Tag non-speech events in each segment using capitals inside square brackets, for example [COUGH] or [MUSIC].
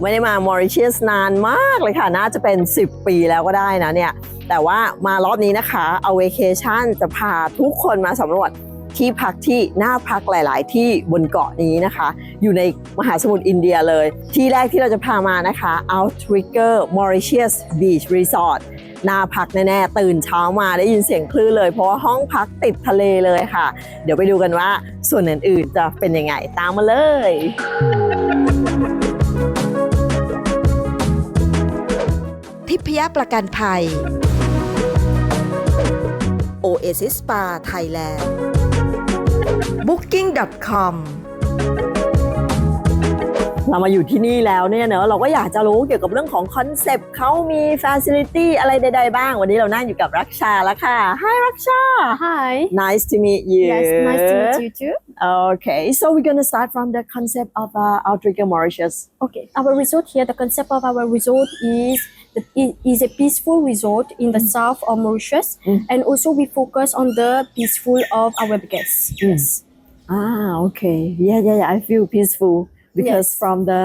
ไม่ได้มามอริเชียสนานมากเลยค่ะ น่าจะเป็น 10 ปีแล้วก็ได้นะเนี่ย แต่ว่ามารอบนี้นะคะเอาเวเคชั่นจะพาทุกคนมาสำรวจที่พักที่น่าพักหลาย ๆ ที่บนเกาะนี้นะคะ อยู่ในมหาสมุทรอินเดียเลย ที่แรกที่เราจะพามานะคะ Outrigger Mauritius Beach Resort น่าพักแน่ ๆ ตื่นเช้ามาได้ยินเสียงคลื่นเลย เพราะว่าห้องพักติดทะเลเลยค่ะ เดี๋ยวไปดูกันว่าส่วนอื่น ๆ จะเป็นยังไงตามมาเลย พยประกันภัย Oasis Spa Thailand Booking.com เรามาอยู่ที่นี่แล้วเนี่ยเนอะเราก็อยากจะรู้เกี่ยวกับเรื่องของคอนเซปต์เขามีฟ a ซิลิตี้อะไรใด ๆ บ้าง วันนี้เรานั่งอยู่กับรักชาแล้วค่ะ Hi รักชา Hi. Nice to meet you Yes, nice to meet you too. Okay so we're gonna start from the concept of uh, Outrigger Mauritius Okay, our resort here, the concept of our resort is the, i- is a peaceful resort in the south of Mauritius, Mm. and also we focus on the peaceful of our guests. Yes. Ah, okay. Yeah, yeah, yeah. I feel peaceful because Yes. from the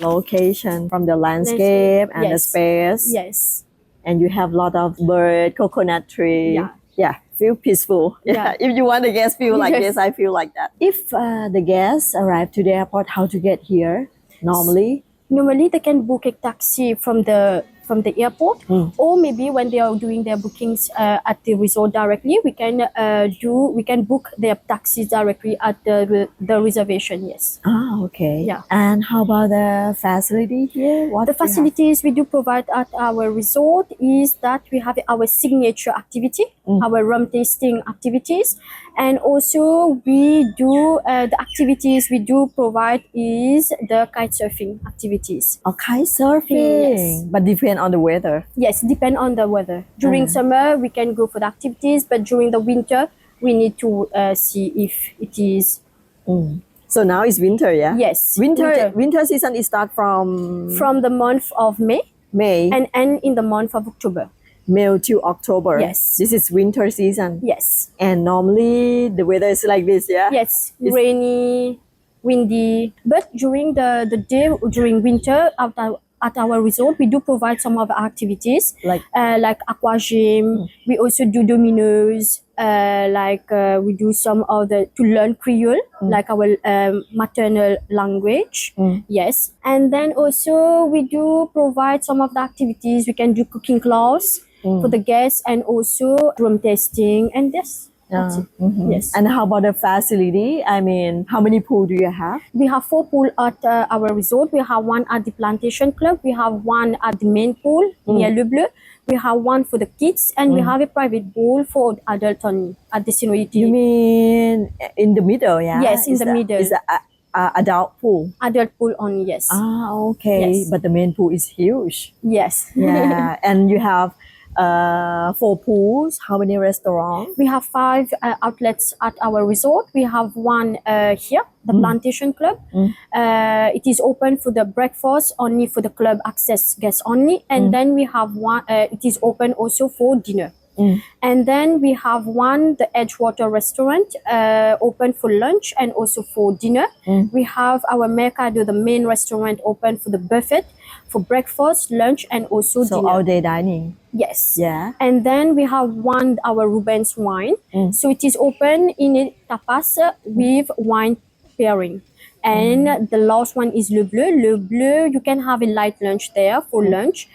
location, from the landscape and the space, Yes. and you have a lot of bird, coconut tree. Yeah. Yeah, feel peaceful. Yeah. [LAUGHS] Yeah. If you want the guests feel like Yes. this, I feel like that. If uh, the guests arrive to the airport, how to get here? Normally, Normally, they can book a taxi from the from the airport, Mm. or maybe when they are doing their bookings uh, at the resort directly, we can uh, do we can book their taxis directly at the the reservation. Yes. ah, okay. Yeah. And how about the facility here? What The do you have? facilities we do provide at our resort is that we have our signature activity, Mm. our rum tasting activities, and also we do uh, the activities we do provide is the kite surfing activities. Oh, kite surfing. Yes. But depend on the weather. Yes, depend on the weather. During Mm. summer we can go for the activities, but during the winter we need to uh, see if it is Mm. So now it's winter, yeah? yes Winter, winter season is start from from the month of May May and end in the month of October. May to October. Yes. This is winter season. Yes. And normally the weather is like this, yeah? Yes, It's- rainy, windy. But during the, the day, during winter, at our, at our resort, we do provide some of our activities Like uh, like aqua gym. We also do dominoes. Uh, like uh, we do some of the to learn Creole, like our um, maternal language. Mm. Yes, and then also we do provide some of the activities. We can do cooking class for the guests, and also drum testing, and this. That's it. mhm. Yes. And how about the facility? I mean, how many pool do you have? We have four pool at uh, our resort. We have one at the Plantation Club. We have one at the main pool near Le Bleu. We have one for the kids, and we have a private pool for adults on at the Sinoiti. You mean in the middle, yeah? Yes, in the that- middle. Is a, a, a adult pool? adult pool only? Yes. Ah, okay. Yes. But the main pool is huge. yes. Yeah. [LAUGHS] and you have uh four pools. How many restaurants? we have five uh, outlets at our resort. We have one uh, here, the Plantation Club. Mm. Uh, it is open for the breakfast only for the club access guests only, and then we have one. Uh, it is open also for dinner. Mm. And then we have one, the Edgewater restaurant, uh, open for lunch and also for dinner. Mm. We have our Mercado, the main restaurant, open for the buffet, for breakfast, lunch, and also So dinner. all day dining. yes. Yeah. And then we have one our Rubens wine. Mm. So it is open in a tapas with wine pairing. And Mm. the last one is Le Bleu. Le Bleu, you can have a light lunch there for Mm. lunch.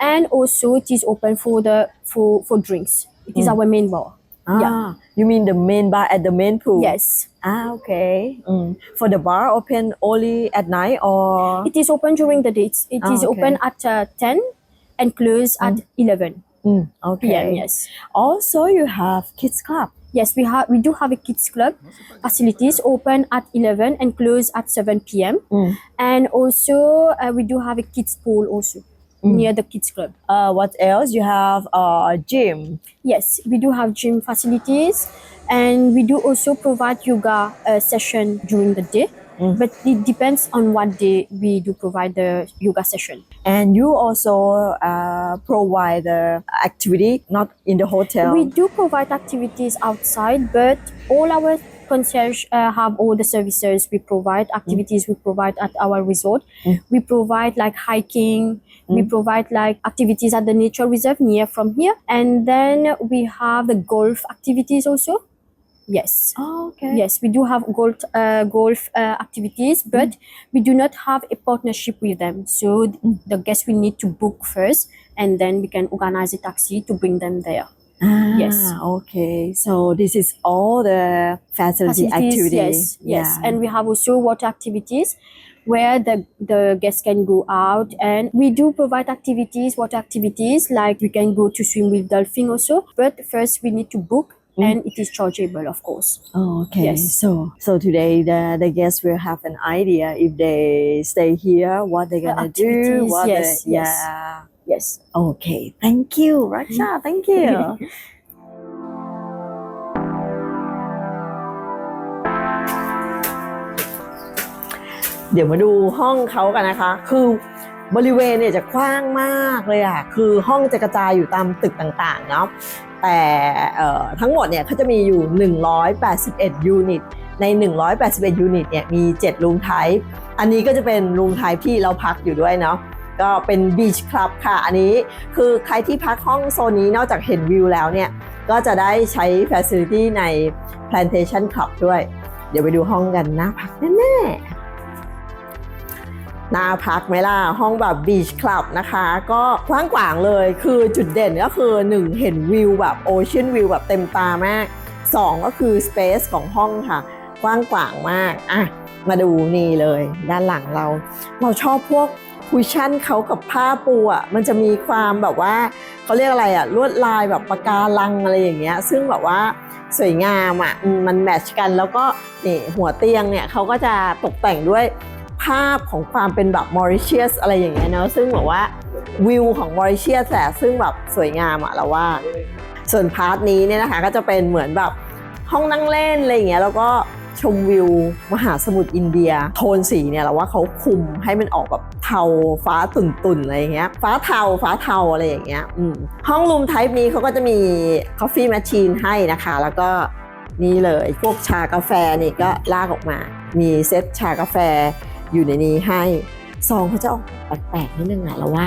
And also it is open for the for, for drinks. It is Mm. our main bar. Ah, Yeah. you mean the main bar at the main pool? Yes. Ah, okay. Mm. For the bar open only at night or? It is open during the dates. It Ah, is okay. open at uh, 10 and close at 11 Mm, okay. p.m. Yes. Also, you have kids club. Yes, we have we do have a kids club facilities open at 11 and close at 7 p.m. Mm. And also uh, we do have a kids pool also near the kids club. Uh, what else? You have a gym. Yes, we do have gym facilities and we do also provide yoga uh, session during the day. Mm. But it depends on what day we do provide the yoga session. And you also uh, provide the activity, not in the hotel. We do provide activities outside, but all our concierge uh, have all the services we provide, activities we provide at our resort. We provide like hiking. We provide like activities at the nature reserve near from here, and then we have the golf activities also. Yes. Oh, okay. Yes, we do have golf uh, golf uh, activities, mm-hmm. but mm. we do not have a partnership with them. So th mm. the guests will need to book first, and then we can organize a taxi to bring them there. Ah, yes. Okay. So this is all the facility activities. Yes. Yeah. Yes. And we have also water activities where the, the guests can go out and we do provide activities, water activities, like we can go to swim with dolphin also. But first we need to book and it is chargeable, of course. Okay, Yes. so so today the the guests will have an idea if they stay here, what they're The gonna do, activities, what yes, they, yes. yeah. Yes. Okay, thank you, Raksha. Thank you. เดี๋ยวมาดูห้องเขากันนะคะ คือบริเวณเนี่ยจะกว้างมากเลยอะคือห้องจะกระจายอยู่ตามตึกต่างๆ เนาะ แต่ทั้งหมดเนี่ยเขาจะมีอยู่ 181 ยูนิต ใน 181 ยูนิตเนี่ยมี 7 รูมไทป์อันนี้ก็จะเป็นรูมไทป์ที่เราพักอยู่ด้วยเนาะก็เป็นบีชคลับค่ะ อันนี้คือใครที่พักห้องโซนนี้นอกจากเห็นวิวแล้วเนี่ย ก็จะได้ใช้ Facility ใน Plantation Club ด้วย เดี๋ยวไปดูห้องกันน่าพักแน่ๆ น่าพักไหมล่ะ ห้องแบบบีชคลับนะคะ ก็กว้างขวางเลยคือจุดเด่นก็คือ 1 เห็นวิวแบบโอเชียนวิวแบบเต็มตามาก 2 ก็คือสเปซของห้องค่ะ กว้างขวางมากอะมาดูนี่เลย ด้านหลังเรา เราชอบพวกคุชชั่นเขากับผ้าปูอะมันจะมีความแบบว่าเขาเรียกอะไรอะลวดลายแบบปะการังอะไรอย่างเงี้ย ซึ่งแบบว่าสวยงามอะมมันแมทช์กันแล้วก็นี่หัวเตียงเนี่ยเขาก็จะตกแต่งด้วย ภาพของความเป็นแบบมอริเชียสอะไรอย่างเงี้ยเนาะซึ่งแบบว่าวิวของมอริเชียสอะซึ่งแบบสวยงามอะเราว่า ส่วนพาร์ทนี้เนี่ยนะคะก็จะเป็นเหมือนแบบห้องนั่งเล่นอะไรอย่างเงี้ยแล้วก็ชมวิวมหาสมุทรอินเดีย โทนสีเนี่ยเราว่าเขาคุมให้มันออกแบบเทาฟ้าตุ่นๆอะไรอย่างเงี้ยฟ้าเทาฟ้าเทาอะไรอย่างเงี้ยอืมห้องรูมไทป์นี้เขาก็จะมี Coffee Machine ให้นะคะ แล้วก็นี่เลยพวกชากาแฟนี่ก็ลากออกมา มีเซตชากาแฟ อยู่ในนี้ให้ซองเขาจะออกแปลกๆนิดนึงอะเราว่า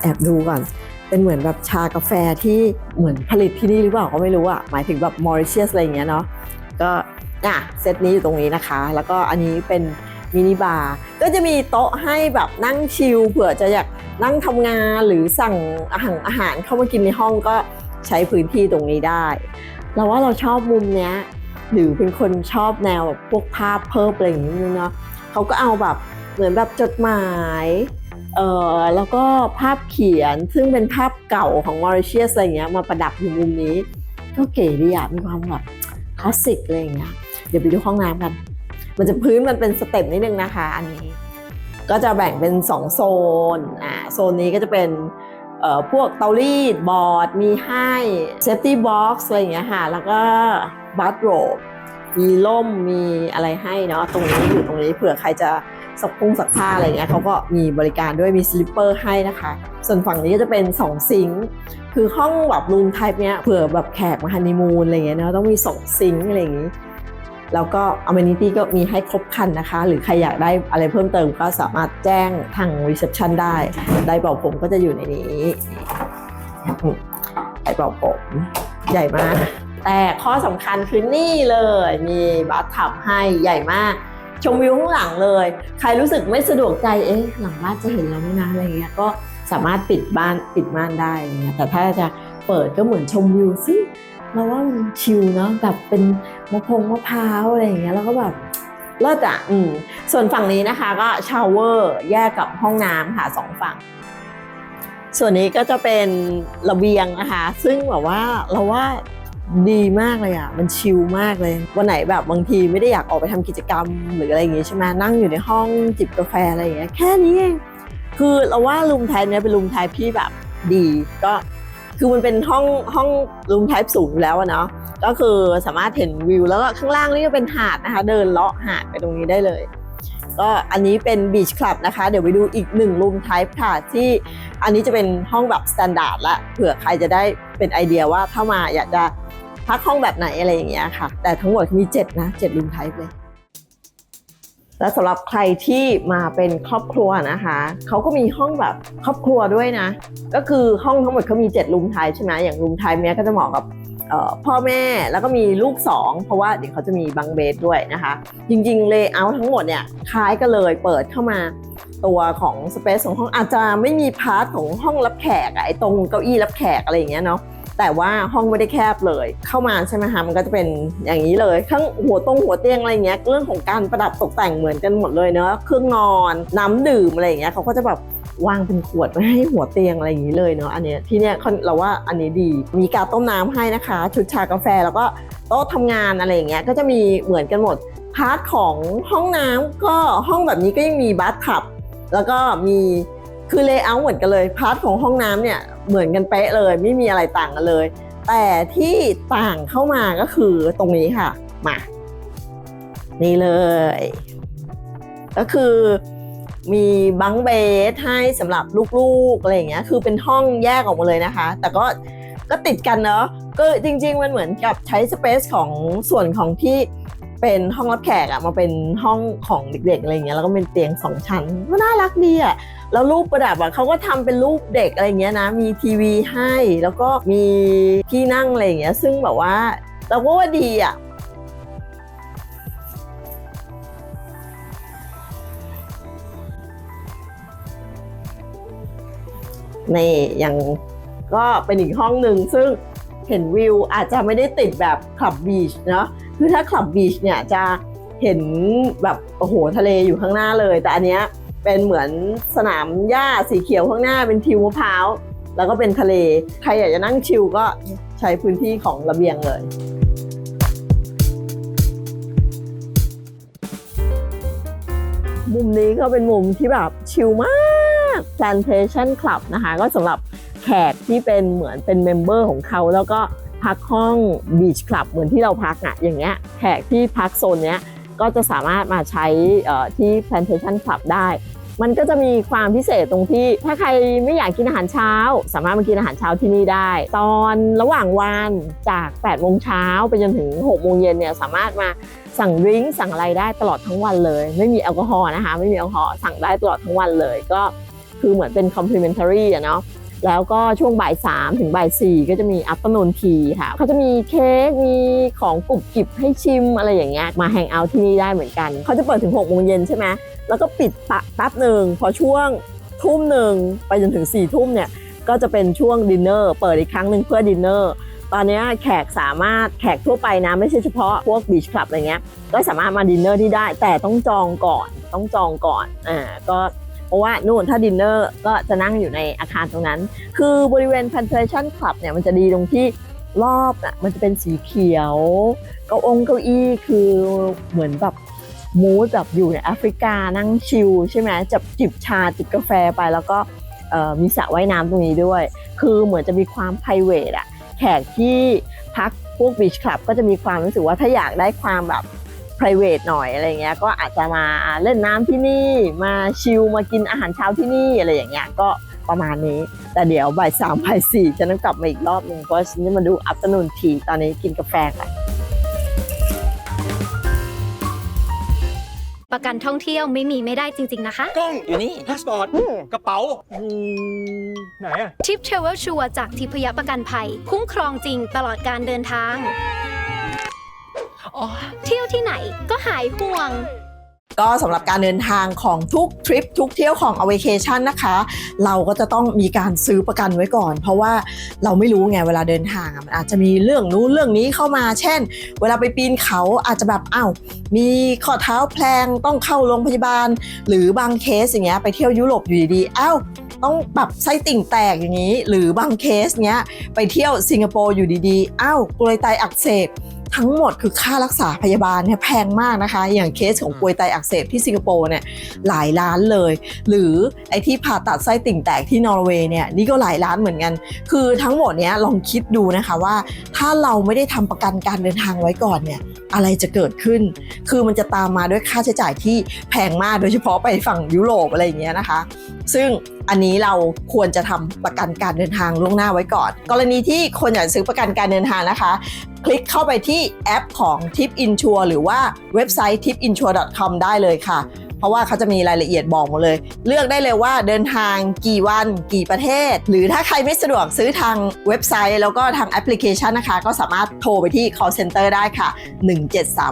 แอบดูก่อน เป็นเหมือนแบบชากาแฟที่เหมือนผลิตที่นี่หรือเปล่าก็ไม่รู้อะหมายถึงแบบมอริเชียสอะไรอย่างเงี้ยเนาะก็อะเซตนี้อยู่ตรงนี้นะคะ แล้วก็อันนี้เป็นมินิบาร์ก็จะมีโต๊ะให้แบบนั่งชิลเผื่อจะอยากนั่งทำงานหรือสั่งอาหารอาหารเข้ามากินในห้องก็ใช้พื้นที่ตรงนี้ได้ เราว่าเราชอบมุมเนี้ยหรือเป็นคนชอบแนวแบบพวกภาพเพิ่มอะไรอย่างเงี้ยเนาะ เขาก็เอาแบบเหมือนแบบจดหมายเอ่อแล้วก็ภาพเขียนซึ่งเป็นภาพเก่าของมอริเชียสอะไรเงี้ยมาประดับอยู่มุมนี้ ก็เก๋ดีอะมีความแบบคลาสสิกอะไรเงี้ยเดี๋ยวไปดูห้องน้ำกัน มันจะพื้นมันเป็นสเต็ปนิดนึงนะคะ อันนี้ ก็จะแบ่งเป็น 2 โซนอ่าโซนนี้ก็จะเป็นเอ่อพวกเตารีดบอร์ดมีให้เซฟตี้บ็อกซ์อะไรเงี้ยค่ะแล้วก็บัตโรบ มีล่มมีอะไรให้เนาะตรงนี้อยู่ตรงนี้เผื่อใครจะสักพุงสักผ้าอะไรเงี้ยเขาก็มีบริการด้วยมีสลิปเปอร์ให้นะคะ ส่วนฝั่งนี้ก็จะเป็น 2 ซิงค์คือห้องแบบรูมไทป์เนี้ยเผื่อแบบแขกมาฮันนีมูนอะไรเงี้ยเนาะต้องมี2ซิงค์อะไรอย่างงี้แล้วก็อ m ม n i t y ก็มีให้ครบครันนะคะ หรือใครอยากได้อะไรเพิ่มเติมก็สามารถแจ้งทางรีเซพชันได้ ได้เป่าผมก็จะอยู่ในนี้ ได้เป่าผม ใหญ่มาก แต่ข้อสำคัญคือนี่เลยมีบาร์ทับให้ใหญ่มาก ชมวิวข้างหลังเลย ใครรู้สึกไม่สะดวกใจเอ๊ะหลังบ้านจะเห็นเราไหมนะอะไรเงี้ยก็สามารถปิดบ้านปิดม่านได้อะไรเงี้ยแต่ถ้าจะเปิดก็เหมือนชมวิวซึ่งเราว่ามันชิลเนาะแบบเป็นมะพงมะพร้าวอะไรอย่างเงี้ยแล้วก็แบบเลิศอะอืมส่วนฝั่งนี้นะคะก็ชาวเวอร์แยกกับห้องน้ำค่ะสองฝั่ง ส่วนนี้ก็จะเป็นระเบียงนะคะ ซึ่งแบบว่าเราว่า ดีมากเลยอะ มันชิลมากเลย วันไหนแบบบางทีไม่ได้อยากออกไปทำกิจกรรม หรืออะไรอย่างงี้ใช่ไหมนั่งอยู่ในห้องจิบกาแฟอะไรอย่างเงี้ยแค่นี้เองคือเราว่ารูมไทป์เนี้ยเป็นรูมไทป์ที่แบบดีก็คือมันเป็นห้องห้องรูมไทป์สูงอยู่แล้วเนาะก็คือสามารถเห็นวิว แล้วก็ข้างล่างนี่ก็เป็นหาดนะคะ เดินเลาะหาดไปตรงนี้ได้เลย ก็อันนี้เป็นบีชคลับนะคะ เดี๋ยวไปดูอีกหนึ่งรูมไทป์ค่ะที่อันนี้จะเป็นห้องแบบสแตนดาร์ดละเผื่อใครจะได้เป็นไอเดียว่าถ้ามาอยากจะพักห้องแบบไหนอะไรอย่างเงี้ยค่ะ แต่ทั้งหมดมี 7 นะ7รูมไทป์เลยและสำหรับใครที่มาเป็นครอบครัวนะคะเขาก็มีห้องแบบครอบครัวด้วยนะ ก็คือห้องทั้งหมดเขามี7รูมไทป์ใช่ไหมอย่างรูมไทป์เนี้ยก็จะเหมาะกับ พ่อแม่แล้วก็มีลูก 2 เพราะว่าเดี๋ยวเขาจะมีบังเบดด้วยนะคะ จริงๆเลเยอร์ทั้งหมดเนี่ยคล้ายกันเลยเปิดเข้ามาตัวของสเปซของห้องอาจจะไม่มีพาร์ทของห้องรับแขกไอ้ตรงเก้าอี้รับแขกอะไรอย่างเงี้ยเนาะแต่ว่าห้องไม่ได้แคบเลย เข้ามาใช่ไหมคะมันก็จะเป็นอย่างนี้เลยข้างหัวตรงหัวเตียงอะไรเงี้ยเรื่องของการประดับตกแต่งเหมือนกันหมดเลยเนาะเครื่องนอนน้ำดื่มอะไรอย่างเงี้ยเขาก็จะแบบ วางเป็นขวดไว้ให้หัวเตียงอะไรอย่างนี้เลยเนาะอันเนี้ยที่เนี้ยเราว่าอันนี้ดีมีกาต้มน้ำให้นะคะ ชุดชากาแฟแล้วก็โต๊ะทำงานอะไรอย่างเงี้ยก็จะมีเหมือนกันหมดพาร์ทของห้องน้ำก็ห้องแบบนี้ก็ยังมีบัธทับ แล้วก็มีคือเลเยอร์เหมือนกันเลยพาร์ทของห้องน้ำเนี่ยเหมือนกันเป๊ะเลย ไม่มีอะไรต่างกันเลย แต่ที่ต่างเข้ามาก็คือตรงนี้ค่ะมานี่เลย ก็คือ มีบังเบสให้สำหรับลูกๆอะไรอย่างเงี้ยคือเป็นห้องแยกออกมาเลยนะคะ แต่ก็ก็ติดกันเนาะก็จริง ๆ มันเหมือนกับใช้สเปซของส่วนของที่เป็นห้องรับแขกอะมาเป็นห้องของเด็กๆอะไรอย่างเงี้ยแล้วก็เป็นเตียงสองชั้นก็น่ารักดีอะแล้วรูปประดับอะเขาก็ทำเป็นรูปเด็กอะไรอย่างเงี้ยนะ มีทีวีให้แล้วก็มีที่นั่งอะไรอย่างเงี้ยซึ่งแบบว่าเราก็ว่าดีอะ นี่ยังก็เป็นอีกห้องหนึ่งซึ่งเห็นวิวอาจจะไม่ได้ติดแบบคลับบีชเนาะคือถ้าคลับบีชเนี่ยจะเห็นแบบโอ้โหทะเลอยู่ข้างหน้าเลย แต่อันเนี้ยเป็นเหมือนสนามหญ้าสีเขียวข้างหน้าเป็นทิวมะพร้าว แล้วก็เป็นทะเล ใครอยากจะนั่งชิลก็ใช้พื้นที่ของระเบียงเลย มุมนี้ก็เป็นมุมที่แบบชิลมาก Plantation Club นะคะ ก็สำหรับแขกที่เป็นเหมือนเป็นเมมเบอร์ของเขา แล้วก็พักห้อง Beach Club เหมือนที่เราพักอะอย่างเงี้ยแขกที่พักโซนเนี้ยก็จะสามารถมาใช้ที่ Plantation Club ได้ มันก็จะมีความพิเศษตรงที่ ถ้าใครไม่อยากกินอาหารเช้า สามารถมากินอาหารเช้าที่นี่ได้ ตอนระหว่างวันจาก8โมงเช้าไปจนถึง6โมงเย็นเนี่ยสามารถมาสั่งริงสั่งอะไรได้ตลอดทั้งวันเลย ไม่มีแอลกอฮอล์นะคะ ไม่มีแอลกอฮอล์สั่งได้ตลอดทั้งวันเลย ก็ คือเหมือนเป็น complimentary อะเนาะแล้วก็ช่วงบ่าย3ถึงบ่าย4ก็จะมี afternoon tea ค่ะเขาจะมีเค้กมีของกรุบกริบให้ชิมอะไรอย่างเงี้ยมาแฮงเอาท์ที่นี่ได้เหมือนกัน เขาจะเปิดถึง6โมงเย็นใช่ไหมแล้วก็ปิดปะแป๊บหนึ่งพอช่วงทุ่มหนึ่งไปจนถึง4ี่ทุ่มเนี่ยก็จะเป็นช่วงดินเนอร์เปิดอีกครั้งหนึ่งเพื่อดินเนอร์ตอนนี้แขกสามารถแขกทั่วไปนะ ไม่ใช่เฉพาะพวกบีชคลับอะไรเงี้ยก็สามารถมาดินเนอร์ที่ได้ แต่ต้องจองก่อนต้องจองก่อนอ่าก็ ราะว่านู่นถ้าดินเนอร์ก็จะนั่งอยู่ในอาคารตรงนั้น คือบริเวณ Plantation Club เนี่ยมันจะดีตรงที่รอบอะมันจะเป็นสีเขียว เก้าองเก้าอี้คือเหมือนแบบมูดแบบอยู่ในแอฟริกานั่งชิลใช่ไหมจับจิบชาจิบกาแฟไปแล้วก็มีสระว่ายน้ำตรงนี้ด้วย คือเหมือนจะมีความ p r i v a t อะแขกที่พักพวกบีชคลับก็จะมีความรู้สึกว่าถ้าอยากได้ความแบบ p r i v a t หน่อยอะไรเงี้ยก็อาจจะมาเล่นน้ำที่นี่มาชิลมากินอาหารเช้าที่นี่อะไรอย่างเงี้ยก็ประมาณนี้ แต่เดี๋ยวบ่ายสามบ่ายสี่จะต้องกลับมาอีกรอบหนึ่งเพราะฉันจะมาดูอั t เ r n o o n tea ตอนนี้กินกาแฟกันประกันท่องเที่ยวไม่มีไม่ได้จริง ๆ นะคะ กล้อง อยู่นี่พาสปอร์ตกระเป๋าอืมไหนอะทิปเทรเวลชัวจากทิพยประกันภัย คุ้มครองจริงตลอดการเดินทางอ๋อ เที่ยวที่ไหนก็หายห่วง ก็สำหรับการเดินทางของทุกทริปทุกเที่ยวของ a เว c a t i o n นะคะ เราก็จะต้องมีการซื้อประกันไว้ก่อน เพราะว่าเราไม่รู้ไงเวลาเดินทางอะมันอาจจะมีเรื่องนู้นเรื่องนี้เข้ามา เช่น เวลาไปปีนเขาอาจจะแบบอ้าวมีข้อเท้าแพลงต้องเข้าโรงพยาบาล หรือบางเคสอย่างเงี้ยไปเที่ยวยุโรปอยู่ดีๆอ้าวต้องแบบไส้ติ่งแตกอย่างนี้ หรือบางเคสเนี้ยไปเที่ยวสิงคโปร์อยู่ดีๆอ้าวกรวยไตอักเสบ ทั้งหมดคือค่ารักษาพยาบาลเนี่ยแพงมากนะคะ อย่างเคสของป่วยไตอักเสบที่สิงคโปร์เนี่ยหลายล้านเลย หรือไอที่ผ่าตัดไส้ติ่งแตกที่นอร์เวย์เนี่ยนี่ก็หลายล้านเหมือนกัน คือทั้งหมดเนี้ยลองคิดดูนะคะว่า ถ้าเราไม่ได้ทำประกันการเดินทางไว้ก่อนเนี่ย อะไรจะเกิดขึ้น คือมันจะตามมาด้วยค่าใช้จ่ายที่แพงมากโดยเฉพาะไปฝั่งยุโรปอะไรอย่างเงี้ยนะคะ ซึ่งอันนี้เราควรจะทำประกันการเดินทางล่วงหน้าไว้ก่อน กรณีที่คนอยากซื้อประกันการเดินทางนะคะ คลิกเข้าไปที่แอปของ Tip Insure หรือว่าเว็บไซต์ tipinsure.com ได้เลยค่ะ ราะว่าเขาจะมีรายละเอียดบอกหมดเลย เลือกได้เลยว่าเดินทางกี่วันกี่ประเทศ หรือถ้าใครไม่สะดวกซื้อทางเว็บไซต์ แล้วก็ทางแอปพลิเคชันนะคะ ก็สามารถโทรไปที่ call center ได้ค่ะ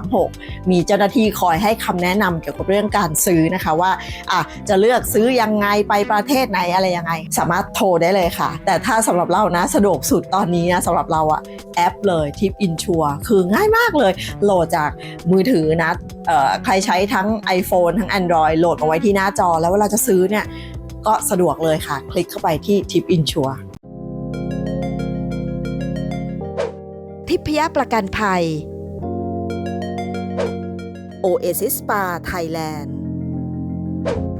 1736 มีเจ้าหน้าที่คอยให้คำแนะนำเกี่ยวกับเรื่องการซื้อนะคะว่าอะจะเลือกซื้อยังไงไปประเทศไหนอะไรยังไง สามารถโทรได้เลยค่ะ แต่ถ้าสำหรับเรานะสะดวกสุดตอนนี้นะสำหรับเราอะแอปเลยทิปอินชัวคือง่ายมากเลยโหลดจากมือถือนะเอ่อใครใช้ทั้ง iPhone ทั้ง Android โหลดมาไว้ที่หน้าจอ แล้วเวลาจะซื้อเนี่ยก็สะดวกเลยค่ะ คลิกเข้าไปที่ทิปอินชัวทิพยประกันภัย Oasis Spa Thailand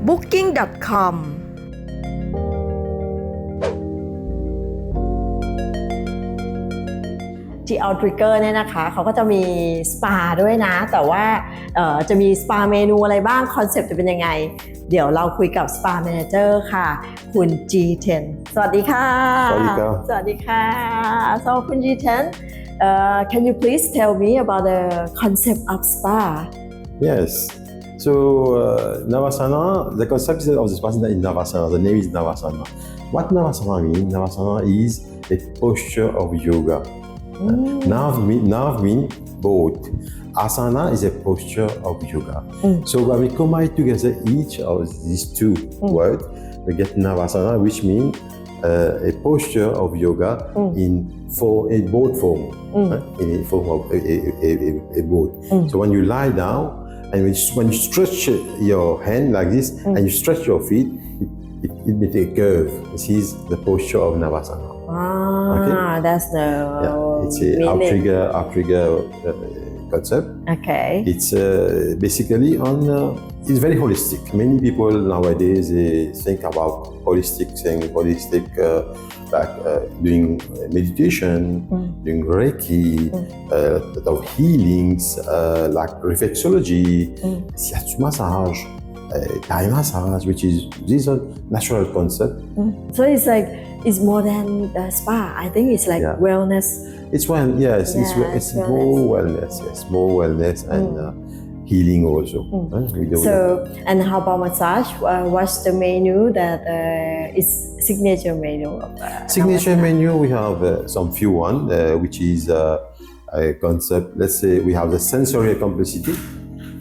booking.com ที่ Outrigger เนี่ยนะคะเขาก็จะมีสปาด้วยนะ แต่ว่า จะมีสปาเมนูอะไรบ้าง คอนเซปต์จะเป็นยังไง เดี๋ยวเราคุยกับสปา m ม n เจอร์ค่ะ คุณ G10 สวัสดีค่ะ สวัสดีครับ สวัสดีค่ะ so คุณ G10 uh, can you please tell me about the concept of spa Yes. So uh, Navasana, the concept of the Spasana is Navasana. The name is Navasana. What Navasana means? Navasana is a posture of yoga. Mm. Nav mean Nav mean both. Asana is a posture of yoga. Mm. So when we combine together each of these two words, we get Navasana, which means uh, a posture of yoga Mm. in for a boat form, Mm. huh? in a form of a, a, a, a, boat. Mm. So when you lie down and when you, when you stretch your hand like this Mm. and you stretch your feet, it, it, makes a curve. This is the posture of Navasana. Ah, Okay. that's the Yeah, it's a meaning. outrigger outrigger uh, concept. Okay. It's uh, basically on. Uh, it's very holistic. Many people nowadays they think about holistic thing, holistic, uh, like uh, doing meditation, Mm. doing Reiki, uh, of healings, uh, like reflexology, Mm. shiatsu massage, uh, Thai massage, which is these are natural concepts. So it's like it's more than the spa. I think it's like Yeah. wellness. It's well, yes, it's Yeah, it's wellness. more wellness, yes, more wellness and uh, healing also. Mm. do. So and how about massage? Uh, what's the menu that uh, is signature menu of the Signature menu, we have uh, some few one, uh, which is uh, a concept. Let's say we have the sensorial complicity.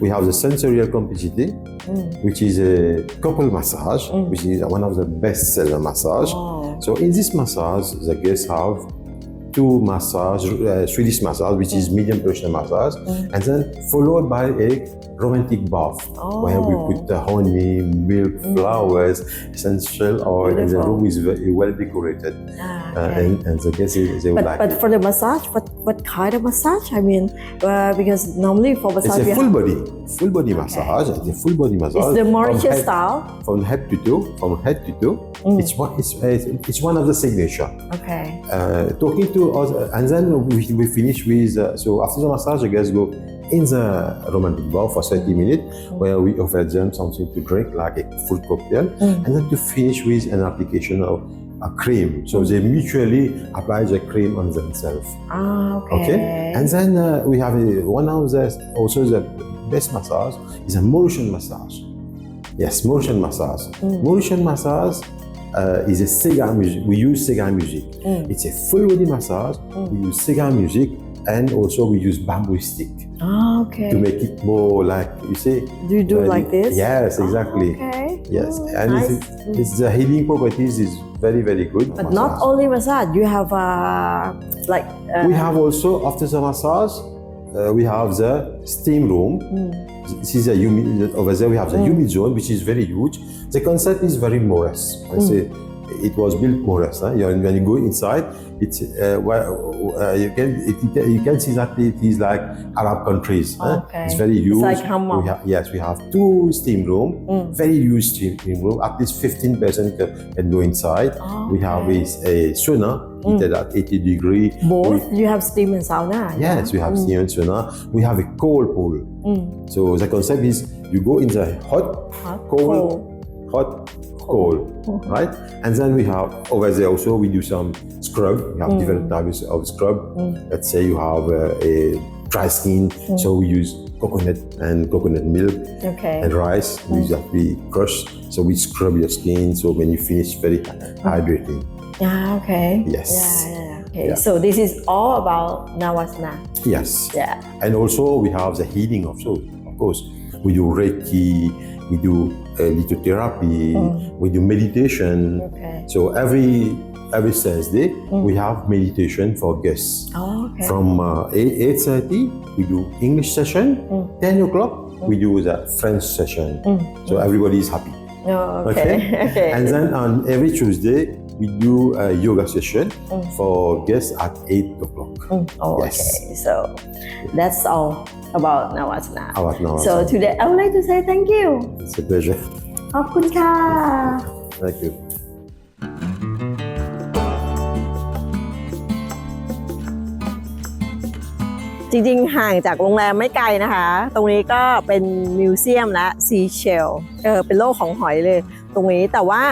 We have the sensorial complicity, Mm. which is a couple massage, Mm. which is one of the best seller massage. Oh. So in this massage, the guests have two massage, uh, Swedish massage, which is medium pressure massage, Mm. and then followed by a romantic bath, where we Oh. put the honey, milk, Mm. flowers, essential oil, and the room is very well decorated. Ah, Uh, and, and the guests they would like but it. for the massage, what what kind of massage? I mean, uh, because normally for massage, It's a full body, full body massage. It's a full body massage. it's the from head- style. From head to toe, from head to toe. Mm. It's one. It's, uh, it's one of the signature. Okay. Uh, talking to us, and then we, we finish with. Uh, so after the massage, the guests go in the romantic bar for 30 minutes, where we offer them something to drink, like a full cocktail, Mm. and then to finish with an application of a cream. So they mutually apply the cream on themselves. Ah, okay. Okay, and then uh, we have a, one of the also the best massage is a motion massage. Yes, motion massage. Mm. Mauritian massage uh, is a Sega music. We use Sega music. Mm. It's a full body massage. Mm. We use Sega music, and also we use bamboo stick Ah, okay. to make it more like you say. do you do very- like this? Yes, exactly. Ah, okay. Yes, Mm, and nice. it's, it's the healing properties is very very good. But not only massage, you have uh, like uh, We have also after the massage, uh, we have the steam room. mm, This is a humid over there. We have the Mm. humid zone, which is very huge. The concept is very Morris. I Mm. say it was built more or less. Huh? You know, when you go inside, it's uh, where uh, you can it, you can see that it is like Arab countries. Okay. It's very huge. It's like hammam. we have, yes, we have two steam room, Mm. very huge steam room. At least 15 person can, can go inside. We have Okay. is a sauna heated at 80 degree. both you have steam and sauna Yes, we have steam and sauna. We have a cold pool. Mm. So the concept is you go in the hot, Hot, cold, cold. hot, cold, right? And then we have over there also we do some scrub. We have mm. different types of scrub. Mm. Let's say you have uh, a dry skin, mm. so we use coconut and coconut milk okay and rice. We that we crush, so we scrub your skin. So when you finish, very hydrating. yeah okay Yes. yeah, yeah. okay Yeah. so this is all about Navasana Yes. yeah And also we have the healing of soul. Of course, we do Reiki, we do a uh, lithotherapy, mm. we do meditation. okay So every every Thursday mm. we have meditation for guests. oh, okay From uh, 8 eight thirty we do English session. Mm. Ten o'clock we do the French session. So everybody is happy. oh, okay okay [LAUGHS] And then on every Tuesday we do a yoga session for guests at eight o'clock. oh, Yes. okay so that's all about Navasana About now. so today I would like to say thank you it's a pleasure. ขอบคุณค่ะ Thank you. จริงๆ ห่างจากโรงแรมไม่ไกลนะคะ ตรงนี้ก็เป็นมิวเซียมและซีเชล เออ เป็นโลกของหอยเลย ตรงนี้แต่ว่า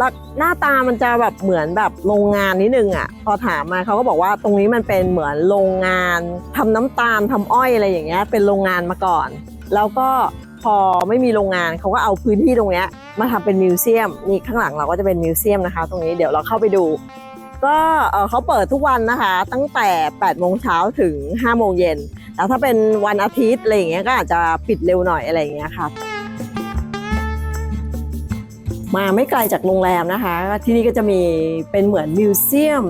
ลักหน้าตามันจะแบบเหมือนแบบโรงงานนิดนึงอะ พอถามมาเขาก็บอกว่าตรงนี้มันเป็นเหมือนโรงงานทำน้ำตาลทำอ้อยอะไรอย่างเงี้ย เป็นโรงงานมาก่อน แล้วก็พอไม่มีโรงงานเขาก็เอาพื้นที่ตรงเนี้ยมาทำเป็นมิวเซียมนี่ข้างหลังเราก็จะเป็นมิวเซียมนะคะ ตรงนี้เดี๋ยวเราเข้าไปดู ก็เอ่อเขาเปิดทุกวันนะคะ ตั้งแต่8โมงเช้าถึง5โมงเย็นแล้วถ้าเป็นวันอาทิตย์อะไรอย่างเงี้ยก็อาจจะปิดเร็วหน่อยอะไรอย่างเงี้ยค่ะ มาไม่ไกลจากโรงแรมนะคะ ที่นี่ก็จะมีเป็นเหมือนมิวเซียม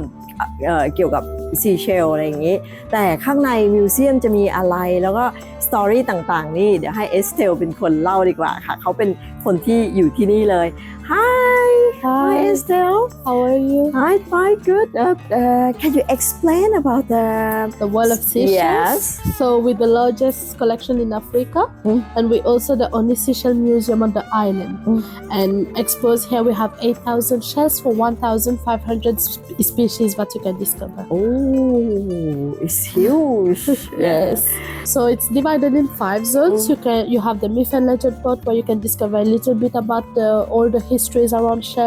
เกี่ยวกับซีเชลอะไรอย่างนี้ แต่ข้างในมิวเซียมจะมีอะไรแล้วก็สตอรี่ต่างๆ นี่เดี๋ยวให้เอสเทลเป็นคนเล่าดีกว่าค่ะ เขาเป็นคนที่อยู่ที่นี่เลย Hi Hi Estelle How are you? Hi fine good uh, uh, Can you explain about the The Wall of Seychelles. Yes So we're the largest collection in Africa, Mm. and we're also the only Seychelles museum on the island. Mm. And exposed here, we have 8,000 shells for 1,500 sp- species that you can discover. Oh it's huge [LAUGHS] Yes. So it's divided in five zones. You can you have the myth and legend part where you can discover a little bit about the all the histories around shells,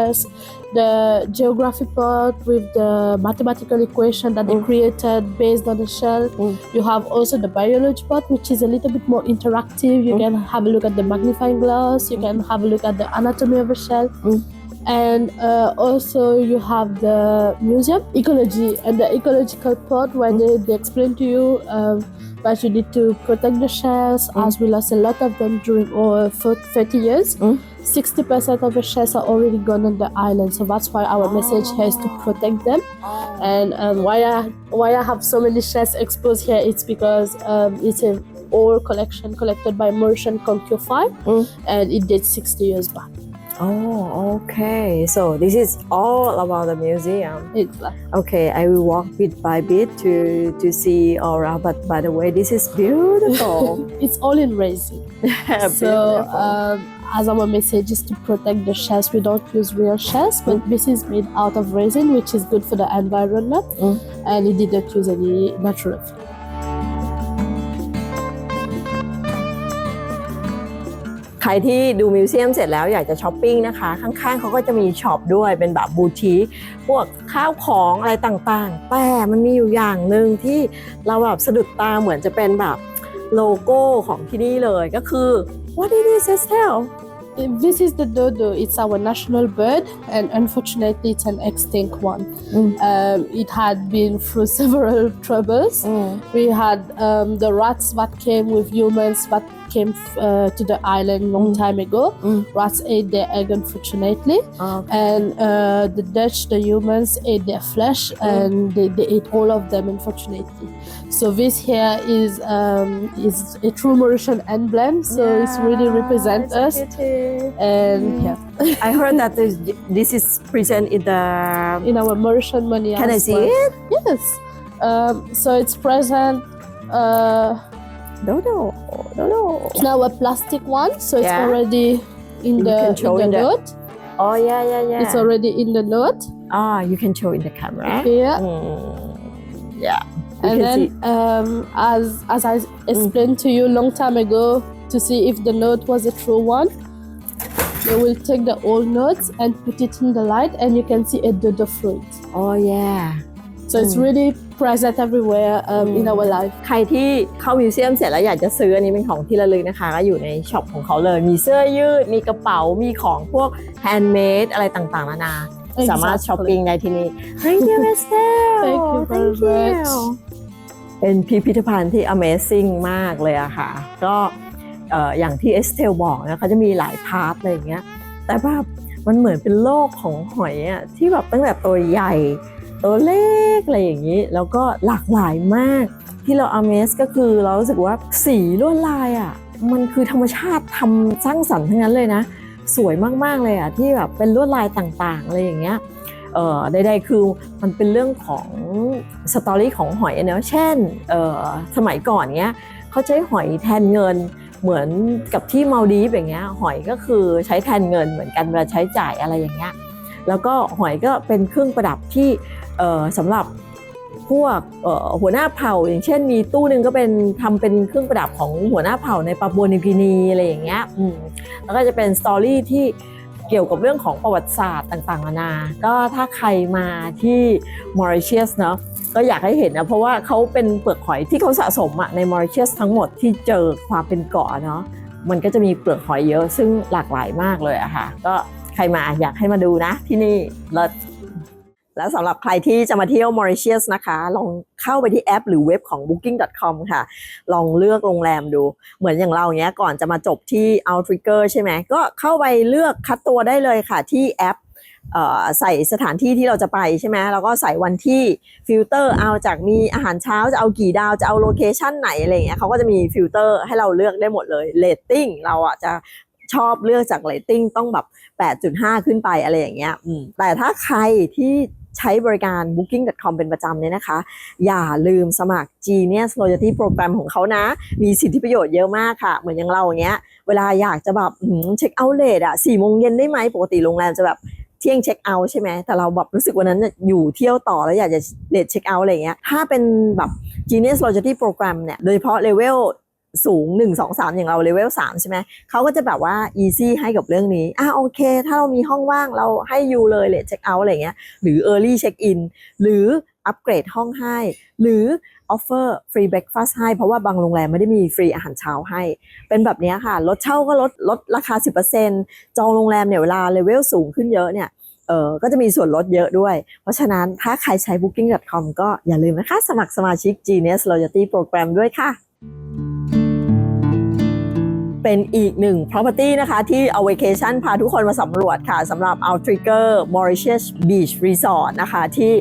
the geography part with the mathematical equation that they Mm. created based on the shell. Mm. You have also the biology part, which is a little bit more interactive. You Mm. can have a look at the magnifying glass. You can have a look at the anatomy of a shell. And uh, also you have the museum ecology and the ecological part where they, they explain to you um, that you need to protect the shells Mm. as we lost a lot of them during over 30 years. Mm. 60% of the shells are already gone on the island, so that's why our message here is to protect them. And um, why I why I have so many shells exposed here, it's because um, it's a old collection collected by Mauritian Conquer 5 Mm. and it dates 60 years back. Oh okay so this is all about the museum It's like Okay, I will walk bit by bit to to see aura. But by the way, this is beautiful. [LAUGHS] it's all in resin. [LAUGHS] So um, as our message is to protect the shells, we don't use real shells, but this is made out of resin, which is good for the environment, Mm. and it didn't use any natural. food. ใครที่ดูมิวเซียมเสร็จแล้วอยากจะช้อปปิ้งนะคะ ข้างๆเขาก็จะมีช็อปด้วยเป็นแบบบูติกพวกข้าวของอะไรต่างๆ แต่มันมีอยู่อย่างหนึ่งที่เราแบบสะดุดตาเหมือนจะเป็นแบบโลโก้ของที่นี่เลยก็คือ What it is Estelle This is the dodo. It's our national bird, and unfortunately, it's an extinct one. Mm. Um, it had been through several troubles. We had um, the rats that came with humans that came uh, to the island long mm. time ago. Mm. Rats ate their egg, unfortunately, ah, okay. and uh, the Dutch, the humans, ate their flesh, mm. and they, they, ate all of them, unfortunately. So this here is um, is a true Mauritian emblem. So yeah, it's really represent us. And mm. yeah, I heard that [LAUGHS] this, this is present in the in our Mauritian money. Can I see it? Yes. Um, so it's present. Uh, no no no no in our plastic one, so it's Yeah. already in You the, can in show the in the- note. Oh yeah yeah yeah It's already in the note. Ah you can show in the camera Yeah. Mm, yeah and can then um, as as I explained to you long time ago, to see if the note was a true one, they will take the old notes and put it in the light, and you can see a dodo fruit. Oh yeah So it's really present everywhere um, in our life. ใครที่เข้ามิวเซียมเสร็จแล้วอยากจะซื้ออันนี้เป็นของที่ระลึกนะคะ ก็อยู่ในช็อปของเขาเลย มีเสื้อยืด มีกระเป๋า มีของพวกแฮนด์เมดอะไรต่างๆนานา สามารถช้อปปิ้งได้ที่นี่ Thank you Estelle Thank you very Thank you much เป็นพิพิธภัณฑ์ที่ Amazing มากเลยอะค่ะ ก็เอ่ออย่างที่เอสเทลบอกนะเขาจะมีหลายพาร์ทอะไรอย่างเงี้ย แต่แบบมันเหมือนเป็นโลกของหอยอะที่แบบตั้งแต่ตัวใหญ่ ตัวเล็กอะไรอย่างนี้ แล้วก็หลากหลายมาก ที่เรา Amaze ก็คือเรารู้สึกว่าสีลวดลายอะมันคือธรรมชาติทำสร้างสรรค์ทั้งนั้นเลยนะ สวยมากๆเลยอะที่แบบเป็นลวดลายต่างๆอะไรอย่างเงี้ยเอ่อใดๆคือมันเป็นเรื่องของสตอรี่ของหอยเนอะเช่นเอ่อสมัยก่อนเนี้ยเขาใช้หอยแทนเงินเหมือนกับที่มาดีฟอย่างเงี้ยหอยก็คือใช้แทนเงินเหมือนกันเวลาใช้จ่ายอะไรอย่างเงี้ยแล้วก็หอยก็เป็นเครื่องประดับที่ สำหรับพวกหัวหน้าเผ่า อย่างเช่นมีตู้หนึ่งก็เป็นทำเป็นเครื่องประดับของหัวหน้าเผ่าในปาปัวนิวกินีอะไรอย่างเงี้ยแล้วก็จะเป็นสตอรี่ที่เกี่ยวกับเรื่องของประวัติศาสตร์ต่างๆนานา ก็ถ้าใครมาที่มอริเชียสเนาะก็อยากให้เห็นนะเพราะว่าเขาเป็นเปลือกหอยที่เขาสะสมอะในมอริเชียสทั้งหมดที่เจอความเป็นเกาะเนาะมันก็จะมีเปลือกหอยเยอะซึ่งหลากหลายมากเลยอะค่ะก็ใครมาอยากให้มาดูนะที่นี่เลิศ แล้วสำหรับใครที่จะมาเที่ยวมอริเชียสนะคะ ลองเข้าไปที่แอป หรือเว็บของ booking.com ค่ะ ลองเลือกโรงแรมดู เหมือนอย่างเราเนี้ยก่อนจะมาจบที่ Outrigger ใช่ไหม ก็เข้าไปเลือกคัดตัวได้เลยค่ะที่แอปใส่สถานที่ที่เราจะไปใช่ไหมแล้วก็ใส่วันที่ฟิลเตอร์เอาจากมีอาหารเช้าจะเอากี่ดาวจะเอาโลเคชันไหนอะไรอย่างเงี้ยเขาก็จะมีฟิลเตอร์ให้เราเลือกได้หมดเลยเรตติ้งเราอะจะชอบเลือกจากเรตติ้งต้องแบบ 8.5 ขึ้นไปอะไรอย่างเงี้ยแต่ถ้าใครที่ ใช้บริการ booking.com เป็นประจำเนี่ยนะคะ อย่าลืมสมัคร Genius Loyalty Program ของเขานะ มีสิทธิประโยชน์เยอะมากค่ะ เหมือนอย่างเราเงี้ย เวลาอยากจะแบบเช็คเอาท์เลทอะสี่โมงเย็นได้ไหมปกติโรงแรมจะแบบเที่ยงเช็คเอาท์ใช่ไหมแต่เราแบบรู้สึกวันนั้นอยู่เที่ยวต่อแล้วอยากจะเลทเช็คเอาท์อะไรเงี้ยถ้าเป็นแบบ Genius Loyalty Program เนี่ยโดยเฉพาะเลเวล สูง 1 2 3 อย่างเราเลเวล3ใช่ไหมเขาก็จะแบบว่า easy ให้กับเรื่องนี้อะโอเค ถ้าเรามีห้องว่างเราให้ยูเลยเลทเช็คเอาท์อะไรเงี้ยหรือ early check in หรืออัปเกรดห้องให้ หรือ offer free breakfast ให้ เพราะว่าบางโรงแรมไม่ได้มีฟรีอาหารเช้าให้ เป็นแบบนี้ค่ะ ลดเช่าก็ลดลดราคา 10%จองโรงแรมเนี่ยเวลาเลเวลสูงขึ้นเยอะเนี่ยเออก็จะมีส่วนลดเยอะด้วย เพราะฉะนั้นถ้าใครใช้ booking.com ก็อย่าลืมนะคะ สมัครสมาชิก Genius Loyalty Program ด้วยค่ะ เป็นอีกหนึ่ง property นะคะที่เอา vacation พาทุกคนมาสำรวจค่ะสำหรับ Outrigger Mauritius Beach Resort นะคะที่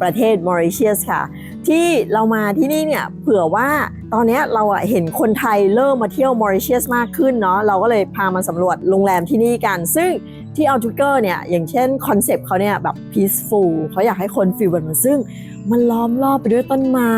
ประเทศ Mauritius ค่ะ ที่เรามาที่นี่เนี่ยเผื่อว่าตอนนี้เราเห็นคนไทยเริ่มมาเที่ยว Mauritius มากขึ้นเนาะเราก็เลยพามาสำรวจโรงแรมที่นี่กัน ซึ่ง ที่ Outrigger เนี่ยอย่างเช่นคอนเซปต์เขาเนี่ยแบบ peaceful เขาอยากให้คนฟีลแบบมันซึ่ง มันล้อมรอบไปด้วยต้นไม้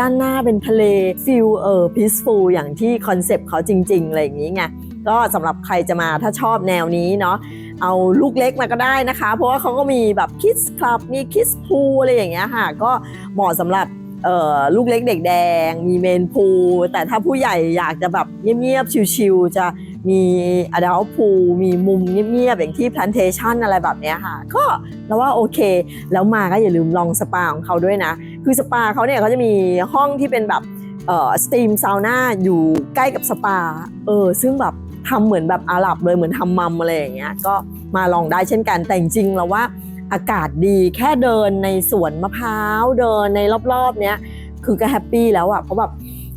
ด้านหน้าเป็นทะเลฟิลเออ peaceful อย่างที่คอนเซปต์เขาจริงๆอะไรอย่างนี้ไงก็สำหรับใครจะมาถ้าชอบแนวนี้เนาะเอาลูกเล็กมาก็ได้นะคะ เพราะว่าเขาก็มีแบบ kids club มี kids pool อะไรอย่างเงี้ยค่ะ ก็เหมาะสำหรับเออลูกเล็กเด็กแดง มีเมนพูลแต่ถ้าผู้ใหญ่อยากจะแบบเงียบๆชิลๆจะ มีอด l t พูมีมุมเงียบๆอย่างที่ plantation อะไรแบบเนี้ยค่ะ ก็เราว่าโอเค แล้วมาก็อย่าลืมลองสปาของเขาด้วยนะ คือสปาเขาเนี่ยเขาจะมีห้องที่เป็นแบบเอ่อสตรีมซาวน่าอยู่ใกล้กับสปาเออซึ่งแบบทำเหมือนแบบอาหรับเลยเหมือนทำมัมอะไรอย่างเงี้ยก็มาลองได้เช่นกันแต่จริงๆแล้วว่าอากาศดีแค่เดินในสวนมะพร้าวเดินในรอบๆเนี้ยคือก็แฮปปี้แล้วอะเพราะแบบ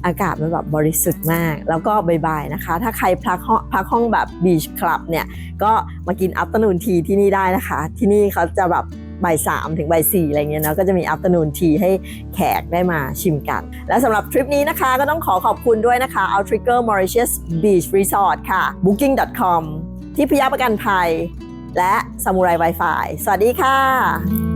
อากาศมันแบบบริสุทธิ์มาก แล้วก็บ่ายๆนะคะ ถ้าใครพักห้องพักห้องแบบบีชคลับเนี่ย ก็มากินอั t เ r n o o n ทีที่นี่ได้นะคะ ที่นี่เขาจะแบบบ่ายสามถึงบ่ายสี่อะไรเงี้ยเนาะก็จะมีอั t เ r n o o n ทีให้แขกได้มาชิมกัน และสำหรับทริปนี้นะคะก็ต้องขอขอบคุณด้วยนะคะ Outrigger Mauritius Beach Resort ค่ะ booking.com ที่พยาประกันภัย และ Samurai Wi-Fi สวัสดีค่ะ